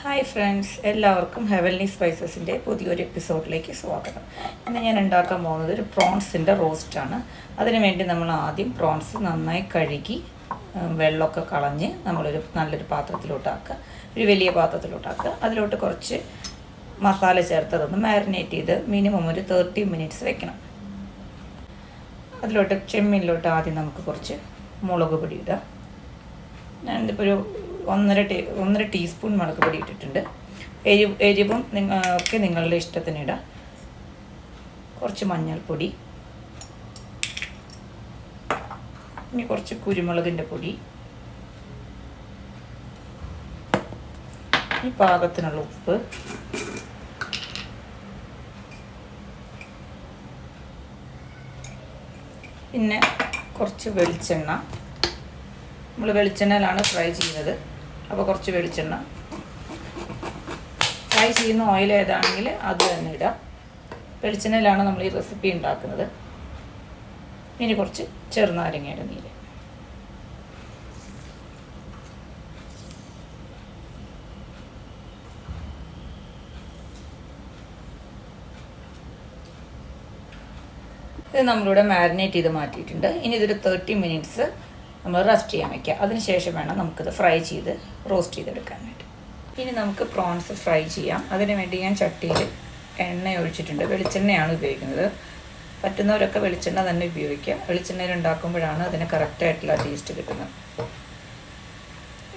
Hi friends എല്ലാവർക്കും heavenly സ്പൈസസിന്റെ പുതിയൊരു എപ്പിസോഡിലേക്ക് സ്വാഗതം. ഇന്ന് ഞാൻ ഉണ്ടാക്കാൻ പോകുന്നത് ഒരു പ്രോൺസിന്റെ റോസ്റ്റാണ്. അതിനുവേണ്ടി നമ്മൾ ആദ്യം പ്രോൺസ് നന്നായി കഴുകി വെള്ളമൊക്കെ കളഞ്ഞ് നമ്മളൊരു നല്ലൊരു പാത്രത്തിലോട്ടാക്കുക ഒരു വലിയ പാത്രത്തിലോട്ടാക്കുക അതിലോട്ട് കുറച്ച് മസാല ചേർത്തതൊന്ന് മാരിനേറ്റ് ചെയ്ത് മിനിമം ഒരു തേർട്ടി മിനിറ്റ്സ് വെക്കണം. അതിലോട്ട് ചെമ്മീനിലോട്ട് ആദ്യം നമുക്ക് കുറച്ച് മുളക് പൊടി ഇടാം ഞാനിതിപ്പോൾ ഒരു ഒന്നര ടീ ഒന്നര ടീസ്പൂൺ മുളക് പൊടി ഇട്ടിട്ടുണ്ട്. എരിവ് എരിവും ഒക്കെ നിങ്ങളുടെ ഇഷ്ടത്തിന് ഇടാം. കുറച്ച് മഞ്ഞൾപ്പൊടി. ഇനി കുറച്ച് കുരുമുളകിന്റെ പൊടി. ഈ പാകത്തിനുള്ള ഉപ്പ്. പിന്നെ കുറച്ച് വെളിച്ചെണ്ണ. നമ്മൾ വെളിച്ചെണ്ണയിലാണ് ഫ്രൈ ചെയ്യുന്നത്. അപ്പോൾ കുറച്ച് വെളിച്ചെണ്ണ. ഫ്രൈ ചെയ്യുന്ന ഓയിൽ ഏതാണെങ്കിൽ അത് തന്നെ ഇടാം. വെളിച്ചെണ്ണയിലാണ് നമ്മൾ ഈ റെസിപ്പി ഉണ്ടാക്കുന്നത്. ഇനി കുറച്ച് ചെറുനാരങ്ങയുടെ നീര്. ഇത് നമ്മളിവിടെ മാരിനേറ്റ് ചെയ്ത് മാറ്റിയിട്ടുണ്ട്. ഇനി ഇതൊരു തേർട്ടി മിനിറ്റ്സ് നമ്മൾ റസ്റ്റ് ചെയ്യാൻ വയ്ക്കുക അതിനുശേഷം വേണം നമുക്കിത് ഫ്രൈ ചെയ്ത് റോസ്റ്റ് വേണ്ടി ഇനി നമുക്ക് പ്രോൺസ് ഫ്രൈ ചെയ്യാം. അതിനു വേണ്ടി ഞാൻ ചട്ടിയിൽ എണ്ണ ഒഴിച്ചിട്ടുണ്ട്. വെളിച്ചെണ്ണയാണ് ഉപയോഗിക്കുന്നത്. പറ്റുന്നവരൊക്കെ വെളിച്ചെണ്ണ തന്നെ ഉപയോഗിക്കുക. വെളിച്ചെണ്ണയിൽ ഉണ്ടാക്കുമ്പോഴാണ് അതിന് കറക്റ്റായിട്ടുള്ള ടേസ്റ്റ് കിട്ടുന്നത്.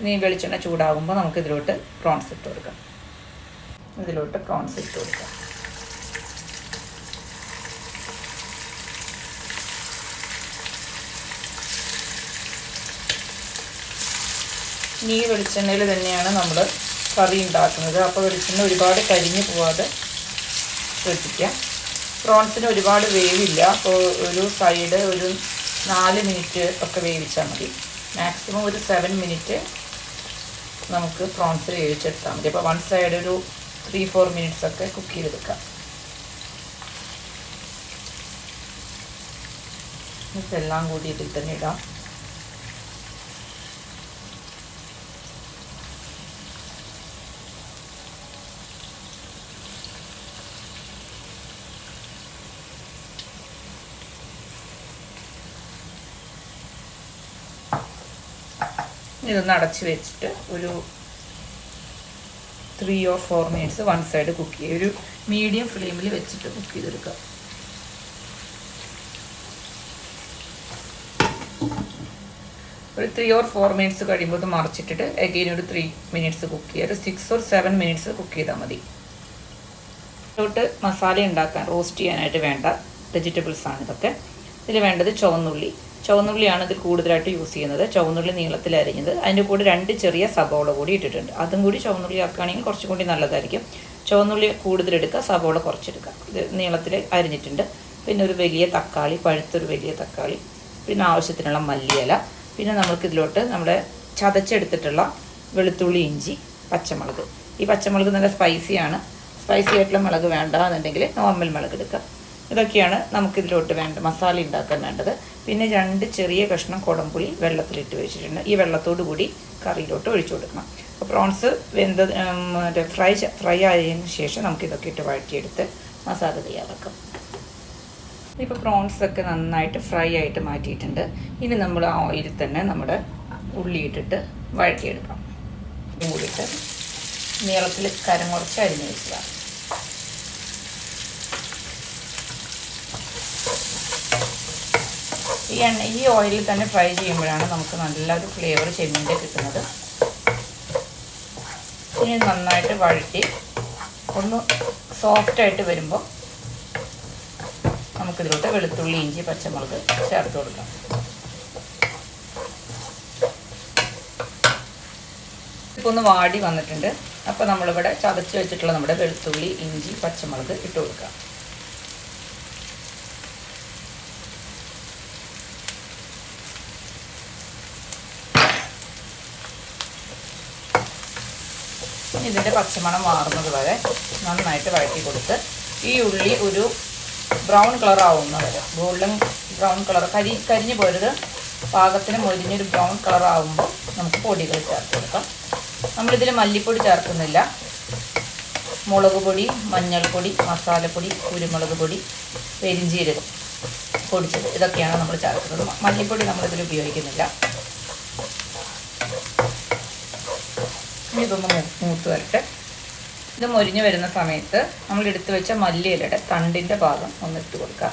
ഇനി വെളിച്ചെണ്ണ ചൂടാകുമ്പോൾ നമുക്ക് ഇതിലോട്ട് പ്രോൺസ് ഇട്ട് കൊടുക്കാം. ഇതിലോട്ട് പ്രോൺസ് ഇട്ട് കൊടുക്കാം. ഈ വെളിച്ചെണ്ണയിൽ തന്നെയാണ് നമ്മൾ കറി ഉണ്ടാക്കുന്നത്. അപ്പോൾ വെളിച്ചെണ്ണ ഒരുപാട് കരിഞ്ഞു പോവാതെ ശ്രദ്ധിക്കാം പ്രോൺസിന് ഒരുപാട് വേവില്ല. അപ്പോൾ ഒരു സൈഡ് ഒരു നാല് മിനിറ്റ് ഒക്കെ വേവിച്ചാൽ മതി. മാക്സിമം ഒരു സെവൻ മിനിറ്റ് നമുക്ക് പ്രോൺസ് വേവിച്ചെടുത്താൽ മതി. അപ്പോൾ വൺ സൈഡ് ഒരു ത്രീ ഫോർ മിനിറ്റ്സ് ഒക്കെ കുക്ക് ചെയ്തെടുക്കാം. ഇതെല്ലാം കൂടി ഇതിൽ തന്നെ ഇടാം. ഇതൊന്ന് അടച്ചു വെച്ചിട്ട് ഒരു three or four minutes one side cook ചെയ്യുക ഒരു മീഡിയം ഫ്ലെയിമിൽ വെച്ചിട്ട് കുക്ക് ചെയ്തെടുക്കുക ഒരു ത്രീ ഓർ ഫോർ മിനിറ്റ്സ് കഴിയുമ്പോൾ ഇത് മറിച്ചിട്ടിട്ട് അഗെയിൻ ഒരു ത്രീ മിനിറ്റ്സ് കുക്ക് ചെയ്യുക ഒരു six or seven minutes cook ചെയ്താൽ മതി. ഇതിലോട്ട് മസാല ഉണ്ടാക്കാൻ റോസ്റ്റ് ചെയ്യാനായിട്ട് വേണ്ട വെജിറ്റബിൾസാണ് ഇതൊക്കെ. ഇതിൽ വേണ്ടത് ചുവന്നുള്ളി. ചുവന്നുള്ളിയാണ് ഇതിൽ കൂടുതലായിട്ട് യൂസ് ചെയ്യുന്നത്. ചുവന്നുള്ളി നീളത്തിൽ അരിഞ്ഞത്. അതിന്റെ കൂടെ രണ്ട് ചെറിയ സബോള കൂടി ഇട്ടിട്ടുണ്ട്. അതും കൂടി ചുവന്നുള്ളി ആക്കുകയാണെങ്കിൽ കുറച്ചും കൂടി നല്ലതായിരിക്കും. ചുവന്നുള്ളി കൂടുതലെടുക്കുക സബോള കുറച്ചെടുക്കുക ഇത് നീളത്തിൽ അരിഞ്ഞിട്ടുണ്ട്. പിന്നെ ഒരു വലിയ തക്കാളി പഴുത്തൊരു വലിയ തക്കാളി പിന്നെ ആവശ്യത്തിനുള്ള മല്ലിയില പിന്നെ നമുക്കിതിലോട്ട് നമ്മുടെ ചതച്ചെടുത്തിട്ടുള്ള വെളുത്തുള്ളി ഇഞ്ചി പച്ചമുളക്. ഈ പച്ചമുളക് നല്ല സ്പൈസിയാണ് സ്പൈസി ആയിട്ടുള്ള മുളക് വേണ്ട എന്നുണ്ടെങ്കിൽ നോർമൽ മുളക് എടുക്കുക. ഇതൊക്കെയാണ് നമുക്കിതിലോട്ട് വേണ്ട മസാല ഉണ്ടാക്കാൻ വേണ്ടത്. പിന്നെ രണ്ട് ചെറിയ കഷ്ണം കുടംപുളി വെള്ളത്തിലിട്ട് വെച്ചിട്ടുണ്ട്. ഈ വെള്ളത്തോടു കൂടി കറിയിലോട്ട് ഒഴിച്ചു കൊടുക്കണം. അപ്പോൾ പ്രോൺസ് വെന്ത മറ്റേ ഫ്രൈ ഫ്രൈ ആയതിനു ശേഷം നമുക്കിതൊക്കെ ഇട്ട് വഴറ്റിയെടുത്ത് മസാല തയ്യാറാക്കാം. ഇപ്പോൾ പ്രോൺസ് ഒക്കെ നന്നായിട്ട് ഫ്രൈ ആയിട്ട് മാറ്റിയിട്ടുണ്ട്. ഇനി നമ്മൾ ആ ഓയിലിൽ തന്നെ നമ്മുടെ ഉള്ളി ഇട്ടിട്ട് വഴറ്റിയെടുക്കാം. മൂടിയിട്ട് നീളത്തിൽ കരം കുറച്ച് അരിഞ്ഞ് വെക്കുക. ഈ എണ്ണ ഈ ഓയിലിൽ തന്നെ ഫ്രൈ ചെയ്യുമ്പോഴാണ് നമുക്ക് നല്ലൊരു ഫ്ലേവർ ചെമ്മീന്റെ കിട്ടുന്നത്. ഇനി നന്നായിട്ട് വഴറ്റി ഒന്ന് സോഫ്റ്റായിട്ട് വരുമ്പോൾ നമുക്കിതിലോട്ട് വെളുത്തുള്ളി ഇഞ്ചി പച്ചമുളക് ചേർത്ത് കൊടുക്കാം. ഇപ്പോൾ ഒന്ന് വാടി വന്നിട്ടുണ്ട്. അപ്പോൾ നമ്മളിവിടെ ചതച്ച് വെച്ചിട്ടുള്ള നമ്മുടെ വെളുത്തുള്ളി ഇഞ്ചി പച്ചമുളക് ഇട്ട് കൊടുക്കാം. ഇതിന്റെ പച്ചമണം മാറുന്നത് വരെ നന്നായിട്ട് വഴറ്റി കൊടുത്ത് ഈ ഉള്ളി ഒരു ബ്രൗൺ കളർ ആവുന്ന വരെ. Golden brown colour. കരി കരിഞ്ഞു പോരുത്. പാകത്തിന് മൊരിഞ്ഞൊരു ബ്രൗൺ കളർ ആവുമ്പോൾ നമുക്ക് പൊടികൾ ചേർത്ത് കൊടുക്കാം. നമ്മളിതിൽ മല്ലിപ്പൊടി ചേർക്കുന്നില്ല. മുളക് പൊടി മഞ്ഞൾപ്പൊടി മസാലപ്പൊടി കുരുമുളക് പൊടി പെരിഞ്ചീരകം പൊടിച്ചത്. ഇതൊക്കെയാണ് നമ്മൾ ചേർക്കുന്നത്. മല്ലിപ്പൊടി നമ്മളിതിൽ ഉപയോഗിക്കുന്നില്ല. ഇനി ഇതൊന്ന് മൂത്ത് വരട്ടെ ഇത് മൊരിഞ്ഞ് വരുന്ന സമയത്ത് നമ്മൾ എടുത്തു വെച്ച മല്ലിയിലയുടെ തണ്ടിന്റെ ഭാഗം ഒന്ന് ഇട്ട് കൊടുക്കുക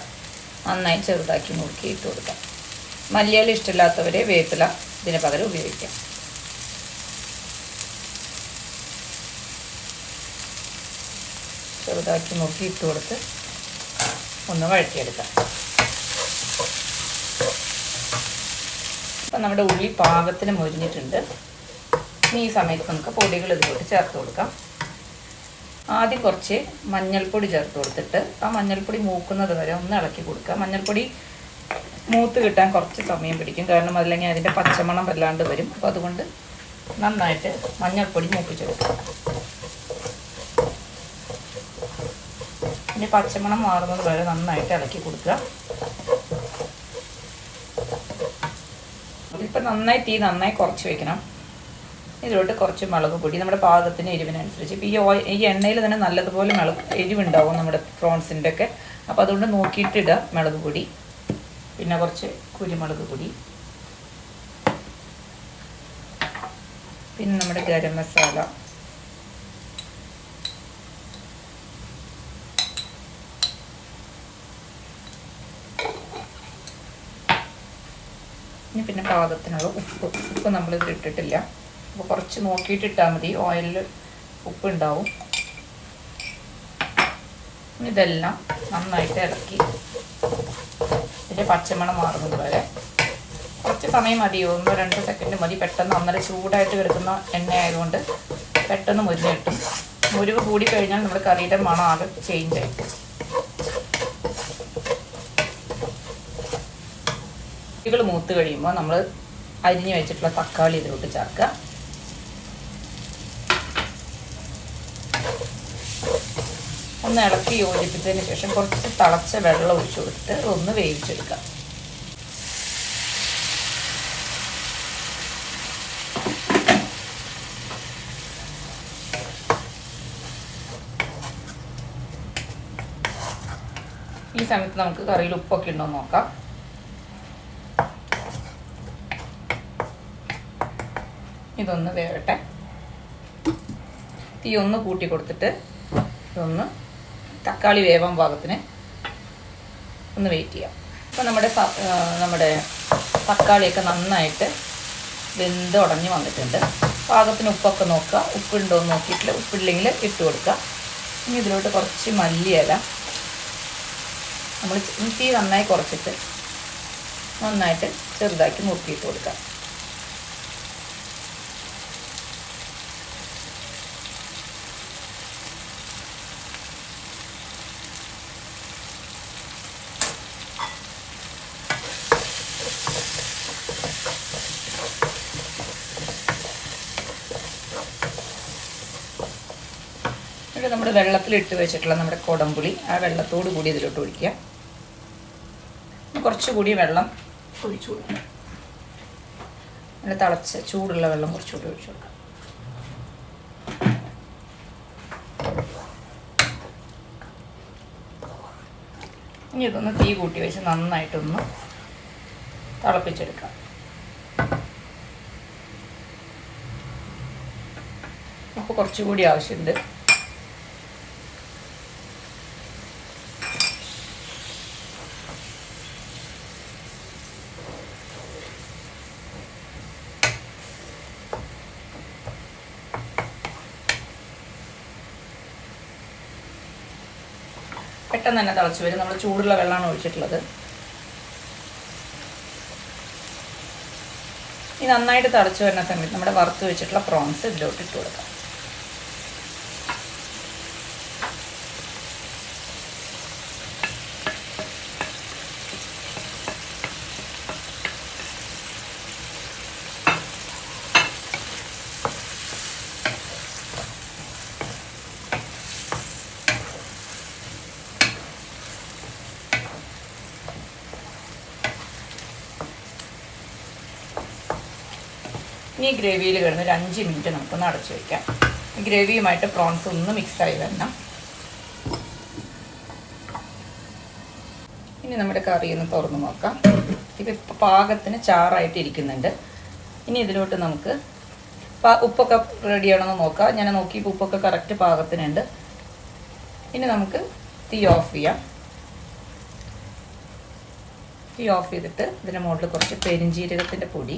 നന്നായി ചെറുതാക്കി മുറുക്കി ഇട്ട് കൊടുക്കുക മല്ലിയില ഇഷ്ടമില്ലാത്തവരെ വേപ്പില ഇതിന് പകരം ഉപയോഗിക്കാം. ചെറുതാക്കി മുറുക്കി ഇട്ട് കൊടുത്ത് ഒന്ന് വഴറ്റിയെടുക്കാം. അപ്പം നമ്മുടെ ഉള്ളി പാകത്തിന് മൊരിഞ്ഞിട്ടുണ്ട്. ഇനി ഈ സമയത്ത് നമുക്ക് പൊടികൾ ഇതുപോലെ ചേർത്ത് കൊടുക്കാം. ആദ്യം കുറച്ച് മഞ്ഞൾപ്പൊടി ചേർത്ത് കൊടുത്തിട്ട് ആ മഞ്ഞൾപ്പൊടി മൂക്കുന്നത് വരെ ഒന്ന് ഇളക്കി കൊടുക്കുക. മഞ്ഞൾപ്പൊടി മൂത്ത് കിട്ടാൻ കുറച്ച് സമയം പിടിക്കും. കാരണം അതില്ലെങ്കിൽ അതിന്റെ പച്ചമണം വല്ലാണ്ട് വരും. അപ്പോൾ അതുകൊണ്ട് നന്നായിട്ട് മഞ്ഞൾപ്പൊടി മൂപ്പിച്ചെടുക്കുക ഇനി പച്ചമണം മാറുന്നത് വരെ നന്നായിട്ട് ഇളക്കി കൊടുക്കുക. ഇപ്പം നന്നായി തീ നന്നായി കുറച്ച് വെക്കണം. ഇതിലോട്ട് കുറച്ച് മുളക് പൊടി നമ്മുടെ പാകത്തിന് എരിവിനനുസരിച്ച്. ഇപ്പോൾ ഈ ഓയിൽ ഈ എണ്ണയിൽ തന്നെ നല്ലതുപോലെ മുളക് എരിവുണ്ടാവും നമ്മുടെ പ്രോൺസിന്റെ ഒക്കെ. അപ്പോൾ അതുകൊണ്ട് നോക്കിയിട്ടിടുക മുളക് പൊടി പിന്നെ കുറച്ച് കുരുമുളക് പൊടി. പിന്നെ നമ്മുടെ ഗരം മസാല. പിന്നെ പാകത്തിനുള്ള ഉപ്പ് ഉപ്പ് നമ്മളിതിൽ ഇട്ടിട്ടില്ല അപ്പോൾ കുറച്ച് നോക്കിയിട്ട് ഇട്ടാൽ മതി. ഓയിലിൽ ഉപ്പ് ഉണ്ടാവും ഇതെല്ലാം നന്നായിട്ട് ഇളക്കി. ഇതിന്റെ പച്ചമണം മാറുന്നത് വരെ. കുറച്ച് സമയം മതി. ഒന്നോ രണ്ടോ സെക്കൻഡ് മതി. പെട്ടെന്ന് അന്നേരം ചൂടായിട്ട് കിടക്കുന്ന എണ്ണ ആയതുകൊണ്ട് പെട്ടെന്ന് മുരിഞ്ഞ് കിട്ടും. മുരിവ് കൂടി കഴിഞ്ഞാൽ നമ്മുടെ കറിയുടെ മണം ആകെ ചേഞ്ച് ആയി. ഇകൾ മൂത്ത് കഴിയുമ്പോൾ നമ്മൾ അരിഞ്ഞു വെച്ചിട്ടുള്ള തക്കാളി ഇതിലോട്ട് ചേർക്കുക. ഒന്ന് ഇളക്കി യോജിപ്പിച്ചതിന് ശേഷം കുറച്ച് തിളച്ച വെള്ളം ഒഴിച്ചു കൊടുത്ത് ഒന്ന് വേവിച്ചെടുക്കാം. ഈ സമയത്ത് നമുക്ക് കറിയിൽ ഉപ്പൊക്കെ ഉണ്ടോ നോക്കാം. ഇതൊന്ന് വേവട്ടെ. തീ ഒന്ന് കൂട്ടി കൊടുത്തിട്ട് ഇതൊന്ന് തക്കാളി വേവാൻ പാകത്തിന് ഒന്ന് വെയിറ്റ് ചെയ്യാം. അപ്പോൾ നമ്മുടെ നമ്മുടെ തക്കാളിയൊക്കെ നന്നായിട്ട് വെന്ത് ഉടഞ്ഞ് വന്നിട്ടുണ്ട്. പാകത്തിന് ഉപ്പൊക്കെ നോക്കുക. ഉപ്പുണ്ടോ എന്ന് നോക്കിയിട്ട് ഉപ്പില്ലെങ്കിൽ ഇട്ട് കൊടുക്കുക. ഇനി ഇതിലോട്ട് കുറച്ച് മല്ലിയില നമ്മൾ തീ നന്നായി കുറച്ചിട്ട് നന്നായിട്ട് ചെറുതാക്കി മുറുക്കിയിട്ട് കൊടുക്കുക. എന്നിട്ട് നമ്മൾ വെള്ളത്തിലിട്ട് വെച്ചിട്ടുള്ള നമ്മുടെ കൊടംപുളി. ആ വെള്ളത്തോട് കൂടി ഇതിലോട്ട് ഒഴിക്കുക. കുറച്ചുകൂടി വെള്ളം ഒഴിച്ചു കൊടുക്കുക. നല്ല തിളച്ച് ചൂടുള്ള വെള്ളം കുറച്ചുകൂടി ഒഴിച്ചു കൊടുക്കുക. ഇനി ഇതൊന്ന് തീ കൂട്ടി വെച്ച് നന്നായിട്ടൊന്ന് തിളപ്പിച്ചെടുക്കാം. അപ്പോൾ കുറച്ചുകൂടി ആവശ്യമുണ്ട്. പെട്ടെന്ന് തന്നെ തിളച്ച് വരും. നമ്മൾ ചൂടുള്ള വെള്ളമാണ് ഒഴിച്ചിട്ടുള്ളത്. ഈ നന്നായിട്ട് തിളച്ച് വരുന്ന സമയത്ത് നമ്മുടെ വറുത്ത് വെച്ചിട്ടുള്ള പ്രോൺസ് ഇതിലോട്ട് ഇട്ട് കൊടുക്കാം. ഇനി ഗ്രേവിയിൽ കിടന്ന് ഒരു അഞ്ച് മിനിറ്റ് നമുക്കൊന്ന് അടച്ചു വയ്ക്കാം ഗ്രേവിയുമായിട്ട് പ്രോൺസ് ഒന്ന് മിക്സായി വരണം. ഇനി നമ്മുടെ കറി ഒന്ന് തുറന്നു നോക്കാം. ഇത് ഇപ്പം പാകത്തിന് ചാറായിട്ട് ഇരിക്കുന്നുണ്ട്. ഇനി ഇതിലോട്ട് നമുക്ക് ഉപ്പൊക്കെ റെഡിയാണെന്ന് നോക്കാം. ഞാൻ നോക്കി ഉപ്പൊക്കെ കറക്റ്റ് പാകത്തിനുണ്ട്. ഇനി നമുക്ക് തീ ഓഫ് ചെയ്യാം. തീ ഓഫ് ചെയ്തിട്ട് ഇതിന്റെ മുകളിൽ കുറച്ച് പെരിഞ്ചീരകത്തിന്റെ പൊടി.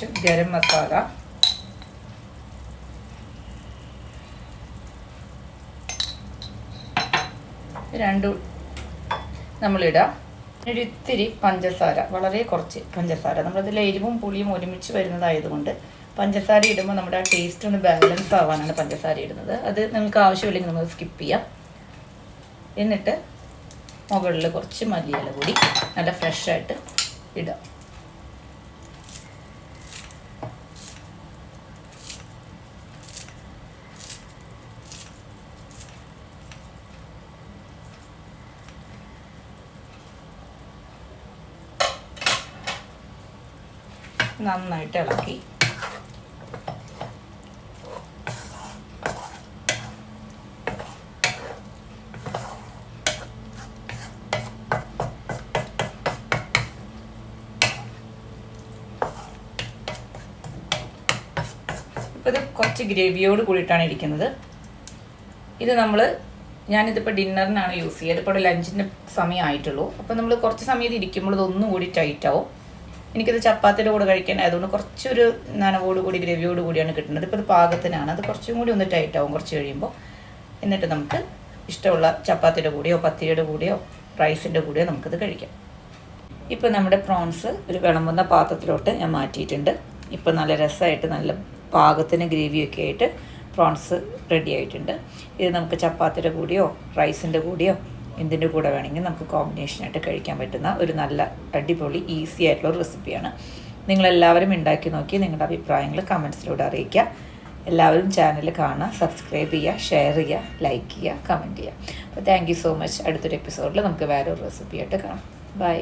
കുറച്ച് ഗരം മസാല. രണ്ടു നമ്മളിടാം. ഒരു ഇത്തിരി പഞ്ചസാര വളരെ കുറച്ച് പഞ്ചസാര. നമ്മളതിൽ എരിവും പുളിയും ഒരുമിച്ച് വരുന്നതായതുകൊണ്ട് പഞ്ചസാര ഇടുമ്പോൾ നമ്മുടെ ആ ടേസ്റ്റ് ഒന്ന് ബാലൻസ് ആവാനാണ് പഞ്ചസാര ഇടുന്നത്. അത് നിങ്ങൾക്ക് ആവശ്യമില്ലെങ്കിൽ നമ്മൾ സ്കിപ്പ് ചെയ്യാം. എന്നിട്ട് മുകളിൽ കുറച്ച് മല്ലിയില കൂടി നല്ല ഫ്രഷായിട്ട് ഇടാം. നന്നായിട്ട് ഇളക്കി. ഇത് കുറച്ച് ഗ്രേവിയോട് കൂടിയിട്ടാണ് ഇരിക്കുന്നത്. ഇത് നമ്മൾ ഞാനിതിപ്പോൾ ഡിന്നറിനാണ് യൂസ് ചെയ്യുക. ഇതിപ്പോൾ ലഞ്ചിന്റെ സമയമായിട്ടുള്ളൂ. അപ്പോൾ നമ്മൾ കുറച്ച് സമയത്ത് ഇരിക്കുമ്പോൾ ഇതൊന്നും കൂടി ടൈറ്റ് ആവും എനിക്കിത് ചപ്പാത്തിയുടെ കൂടെ കഴിക്കാൻ ആയതുകൊണ്ട് കുറച്ചൊരു നനവോട് കൂടി ഗ്രേവിയോട് കൂടിയാണ് കിട്ടുന്നത്. ഇപ്പോൾ ഇത് പാകത്തിനാണ്. അത് കുറച്ചും കൂടി ഒന്ന് ടൈറ്റ് ആവും കുറച്ച് കഴിയുമ്പോൾ എന്നിട്ട് നമുക്ക് ഇഷ്ടമുള്ള ചപ്പാത്തിയുടെ കൂടെയോ പത്തിരിയുടെ കൂടെയോ റൈസിന്റെ കൂടെയോ നമുക്കിത് കഴിക്കാം. ഇപ്പോൾ നമ്മുടെ പ്രോൺസ് ഒരു വിളമ്പുന്ന പാത്രത്തിലോട്ട് ഞാൻ മാറ്റിയിട്ടുണ്ട്. ഇപ്പോൾ നല്ല രസമായിട്ട് നല്ല പാകത്തിന് ഗ്രേവിയൊക്കെ ആയിട്ട് പ്രോൺസ് റെഡി ആയിട്ടുണ്ട്. ഇത് നമുക്ക് ചപ്പാത്തിയുടെ കൂടിയോ റൈസിന്റെ കൂടെയോ എന്തിന്റെ കൂടെ വേണമെങ്കിൽ നമുക്ക് കോമ്പിനേഷനായിട്ട് കഴിക്കാൻ പറ്റുന്ന ഒരു നല്ല അടിപൊളി ഈസി ആയിട്ടുള്ള ഒരു റെസിപ്പിയാണ് നിങ്ങളെല്ലാവരും ഉണ്ടാക്കി നോക്കി നിങ്ങളുടെ അഭിപ്രായങ്ങൾ കമൻസിലൂടെ അറിയിക്കുക. എല്ലാവരും ചാനൽ കാണുക സബ്സ്ക്രൈബ് ചെയ്യുക ഷെയർ ചെയ്യുക ലൈക്ക് ചെയ്യുക കമന്റ് ചെയ്യുക. അപ്പോൾ താങ്ക് യു സോ മച്ച് അടുത്തൊരു എപ്പിസോഡിൽ നമുക്ക് വേറൊരു റെസിപ്പിയായിട്ട് കാണാം. ബൈ